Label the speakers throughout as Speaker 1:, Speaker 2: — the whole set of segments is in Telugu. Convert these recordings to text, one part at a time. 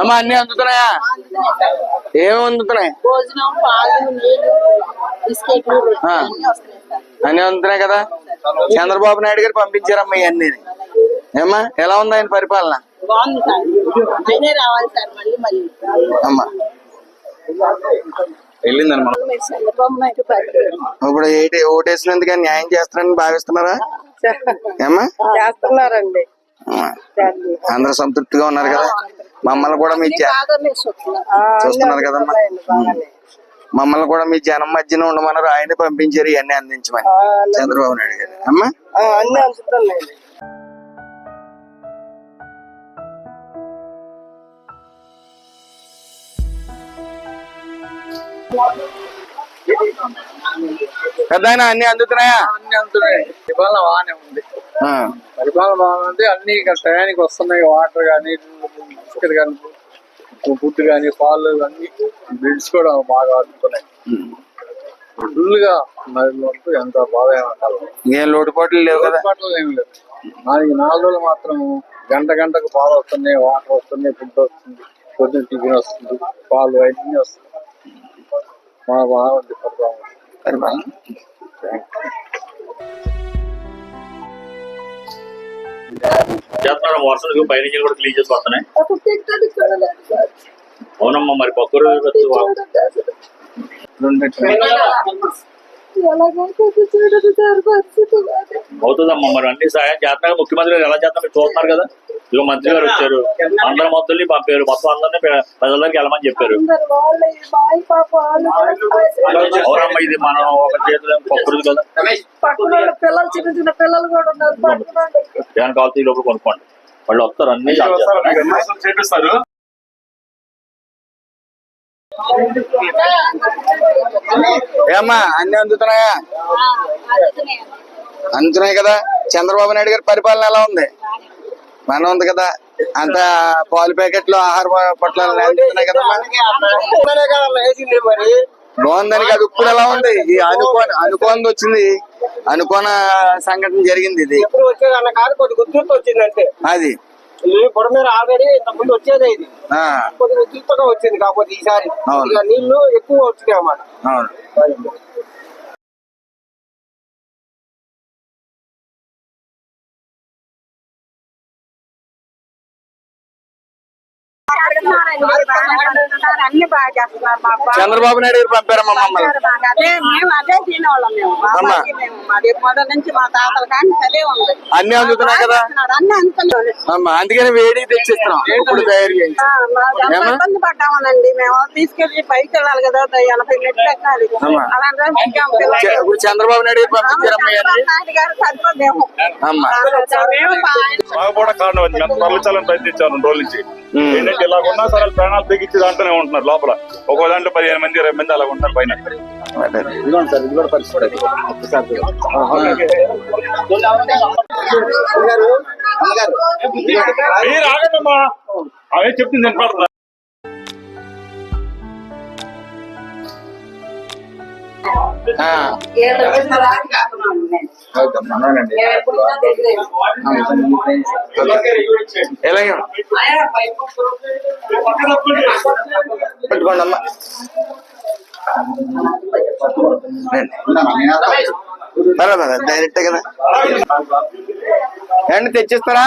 Speaker 1: అమ్మా అన్ని అందుతున్నాయా? ఏమేమి అందుతున్నాయి.
Speaker 2: అన్నీ
Speaker 1: అందుతున్నాయి కదా? చంద్రబాబు నాయుడు గారు పంపించారమ్మా ఇవన్నీ. ఏమ్మా ఎలా ఉంది ఆయన పరిపాలన? అమ్మా.
Speaker 2: పరిపాలన.
Speaker 1: ఇప్పుడు ఏంటి ఓటేసినందుకు న్యాయం చేస్తారని భావిస్తున్నారా? ఏమ్మా?
Speaker 2: చేస్తున్నారండి.
Speaker 1: అందరూ సంతృప్తిగా ఉన్నారు కదా? మమ్మల్ని కూడా మీ.
Speaker 2: చూస్తున్నారు
Speaker 1: కదమ్మా. మమ్మల్ని కూడా మీ జనం మధ్యన ఉండమన్నారు. ఆయనే పంపించారు ఇవన్నీ అందించమని. చంద్రబాబు నాయుడు గారు. అమ్మా? పెద్ద అన్ని అందుతున్నాయా?
Speaker 3: అన్ని అందుతున్నాయి. పరిపాలన బాగానే ఉంది.
Speaker 1: ఆ.
Speaker 3: పరిపాలన బాగుంది అన్ని టయానికి వస్తున్నాయి. వాటర్ కానీ బిస్కెట్ కానీ ఫుడ్ కానీ పాలు అన్ని బిల్స్ కూడా బాగా అందుతున్నాయి. ఫుల్గా నదిలో ఉంటూ ఎంత బాగా
Speaker 1: లోటుపాట్లు లేవు కదా.
Speaker 3: బట్టలు ఏం లేదు నాలుగు నాలుగు రోజులు మాత్రం గంట గంటకు పాలు వస్తున్నాయి వాటర్ వస్తున్నాయి ఫుడ్ వస్తుంది పొద్దున్న టిఫిన్ వస్తుంది పాలు అన్నీ బాగా బాగుంది
Speaker 4: చేస్తున్నారు వర్షం పైనుంచి కూడా క్లీన్ చేసి వస్తున్నాయి. అవునమ్మా మరి పక్కరు అవుతుందమ్మా మరి అన్ని సాయం చేస్తున్నారు ముఖ్యమంత్రి గారు ఎలా మీరు చూస్తున్నారు కదా. ఇదిగో మంత్రి గారు వచ్చారు. అందరు మొత్తం పంపారు. మొత్తం అందరినీ ప్ర- ప్రజలందరికీ వెళ్ళమని చెప్పారు. అవునమ్మా ఇది? మనం ఒక చేతిలో పక్కరు కదా.
Speaker 2: పిల్లలు చిన్న చిన్న పిల్లలు కూడా ఉన్నారు.
Speaker 4: కావాల్సి ఈ లోపల కొనుక్కోండి. వాళ్ళు వస్తారు అన్ని.
Speaker 1: ఏమ్మా అన్ని అందుతున్నాయా? అందుతున్నాయి కదా. చంద్రబాబు నాయుడు గారి పరిపాలన ఎలా ఉంది? బాగానే ఉంది కదా. అంత పాలు ప్యాకెట్లు ఆహార పొట్లాలు అందుతున్నాయి కదా బాగుందని కాదు ఇప్పుడు ఎలా ఉంది? ఈ అనుకోని అనుకోని వచ్చింది. అనుకోన సంఘటన జరిగింది ఇది. అది.
Speaker 5: ఈ బుడ మీద ఆల్రెడీ ఇంత ముందు వచ్చేదే ఇది.
Speaker 1: ఆ.
Speaker 5: కొద్ది గుర్తుగా వచ్చింది కాకపోతే ఈసారి. నీళ్ళు ఎక్కువ వచ్చినాయి అన్నమాట.
Speaker 1: చంద్రబాబు నాయుడు గారు పంపారమ్మా మమ్మల్ని.
Speaker 2: అదే మేము అదే తినేవాళ్ళం మేము. బాబాకి మేము. మాది మొదటి నుంచి మా తాతల కానీ అదే ఉంది.
Speaker 1: అన్ని అందుతున్నాయి కదా? అమ్మా అందుకని వేడి తెచ్చిస్తున్నాం. ఇప్పుడు తయారు?
Speaker 2: ఇబ్బంది పడ్డామనండి. మేము తీసుకెళ్ళి పైకి వెళ్ళాలి కదా ఎనభై మెట్లు ఎక్కాలి. రోజు
Speaker 1: ఇప్పుడు చంద్రబాబు నాయుడు గారు పంపించారమ్మా
Speaker 6: కారణం ప్రయత్నించాను రెండు రోజుల నుంచి. ఏంటంటే ఇలా ఉన్నా సరే వాళ్ళు ప్రాణాలు తెగించి దాంట్లోనే ఉంటున్నారు లోపల. ఒక్కో దాంట్లో పదిహేను మంది ఇరవై మంది అలా ఉంటారు పైన. మీరు ఆగండమ్మా అవే చెప్తుంది వినపడుతుందా
Speaker 1: ఆ, పెట్టుకోండి అమ్మా. పర్వాలేదు డైరెక్ట్ కదా ఏమండి తెచ్చిస్తారా?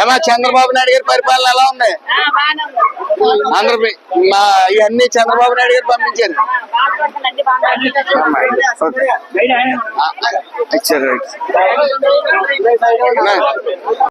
Speaker 1: ఏమా చంద్రబాబు నాయుడు గారి పరిపాలన ఎలా ఉంది? ఆంధ్ర మా ఇవన్నీ చంద్రబాబు నాయుడు గారు పంపించారు. ఇచ్చారు.